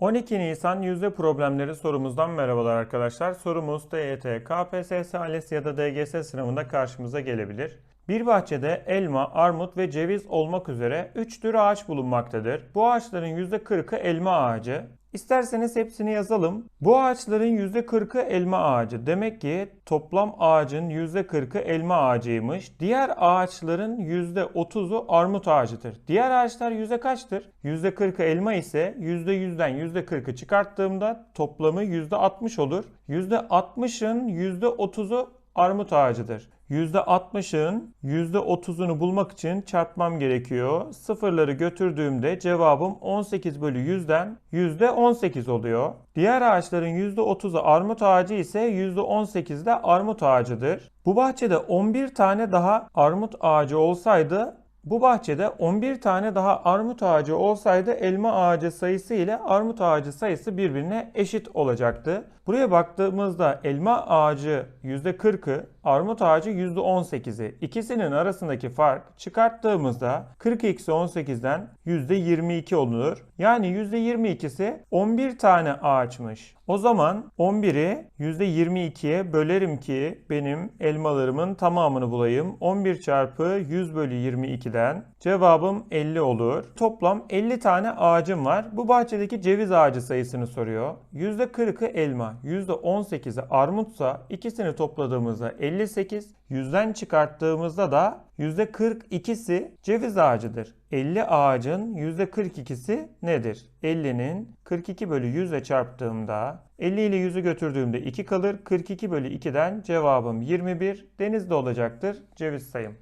12 Nisan yüzde problemleri sorumuzdan merhabalar arkadaşlar. Sorumuz TYT, KPSS, ALES ya da DGS sınavında karşımıza gelebilir. Bir bahçede elma, armut ve ceviz olmak üzere 3 tür ağaç bulunmaktadır. Bu ağaçların %40'ı elma ağacı. İsterseniz hepsini yazalım. Bu ağaçların %40'ı elma ağacı. Demek ki toplam ağacın %40'ı elma ağacıymış. Diğer ağaçların %30'u armut ağacıdır. Diğer ağaçlar yüzde kaçtır? %40'ı elma ise %100'den %40'ı çıkarttığımda toplamı %60 olur. %60'ın %30'u armut ağacıdır. %60'ın %30'unu bulmak için çarpmam gerekiyor. Sıfırları götürdüğümde cevabım 18 bölü 100'den %18 oluyor. Diğer ağaçların %30'u armut ağacı ise %18 de armut ağacıdır. Bu bahçede 11 tane daha armut ağacı olsaydı bu bahçede 11 tane daha armut ağacı olsaydı elma ağacı sayısı ile armut ağacı sayısı birbirine eşit olacaktı. Buraya baktığımızda elma ağacı %40'ı, armut ağacı %18'i. İkisinin arasındaki fark çıkarttığımızda 40 eksi 18'den %22 olur. Yani %22'si 11 tane ağaçmış. O zaman 11'i %22'ye bölerim ki benim elmalarımın tamamını bulayım. 11 çarpı 100 bölü 22'den cevabım 50 olur. Toplam 50 tane ağacım var. Bu bahçedeki ceviz ağacı sayısını soruyor. %40'ı elma, %18'i armutsa ikisini topladığımızda 58, 100'den çıkarttığımızda da %42'si ceviz ağacıdır. 50 ağacın %42'si nedir? 50'nin 42 bölü 100 ile çarptığımda 50 ile 100'ü götürdüğümde 2 kalır. 42 bölü 2'den cevabım 21 denizde olacaktır ceviz sayım.